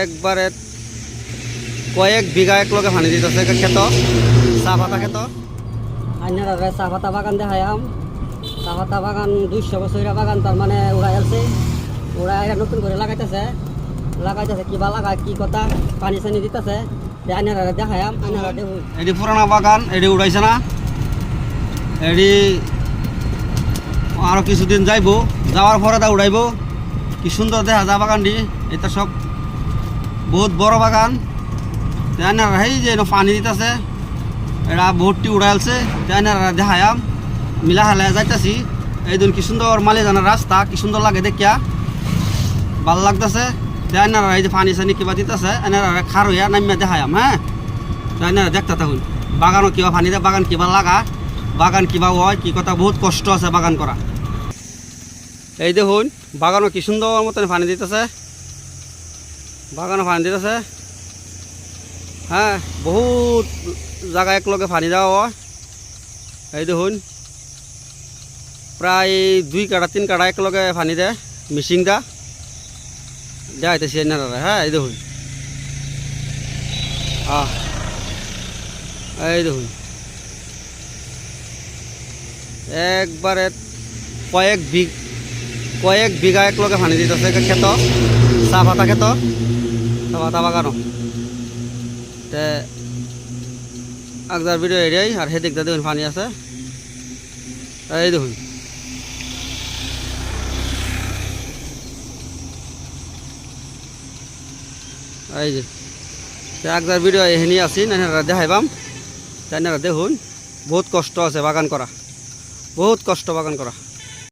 একবারে কয়েক বিঘা এক লগে পানি দিতেছে ক্ষেত চাহ পাতা ক্ষেত আইনারা চা পাতা বাগান দেখায়াম চা পাতা বাগান দুইশো বছরের বাগান তার মানে উড়াই আছে উড়াই এরা নতুন করে লাগাইতেছে। লাগাইতেছে কিবা লাগায় কি কথা পানি চানি দিতেছে। আইনারা দেখায়াম আইনারা দেখুন এটি পুরানা বাগান এটি উড়াইছে না। এটি আরও কিছুদিন যাইব যাওয়ার পরে তা উড়াইব কি সুন্দর দেখা যায় বাগানটি এটা সব বহুত বড় বাগান। তেনার সেই যে পানি দিতেছে এরা বহুতটি উড়াইছে তেনার দেখায়াম মিলা হালে যাইতাছি। এই দিন কি সুন্দর মালি জানার রাস্তা কি সুন্দর লাগে দেখিয়া। ভালো লাগতেছে। তেনারা এই যে পানি চানি কিবা দিতেছে এনারা খার হইয়া নামিয়া দেখায়াম হ্যাঁ তাই দেখতে থাকুন বাগানও কিবা পানি দেয় বাগান কিবা লাগা। বাগান কিবা হয়, কি কথা, বহুত কষ্ট আছে বাগান করা এই দেখুন বাগানও কি সুন্দর মতন পানি দিতেছে। বাগানও পানি দিতেছে হ্যাঁ বহুত জায়গা একলগে পানি দেওয়া হয় এই দেখুন প্রায় দুই কাটা তিন কাটা একলগে পানি দেয় মিশিং দা। দেখাইতেছি এনারা হ্যাঁ এই দেখুন। আহ, এই দেখুন। একবারে কয়েক বিঘ, কয়েক বিঘা এক লগে পানি দিতেছে ক্ষেত চাহ পাতা ক্ষেত চাহ পাতা বাগানো তে আগদার ভিডিও এরিয়াই আর সেদিক দা দেখুন পানি আছে। এই দেখুন। এই যে আগদার ভিডিও এখানে আছি নাইনারা দেখাইবাম তাইনারা দেখুন, বহুত কষ্ট আছে বাগান করা বহুত কষ্ট বাগান করা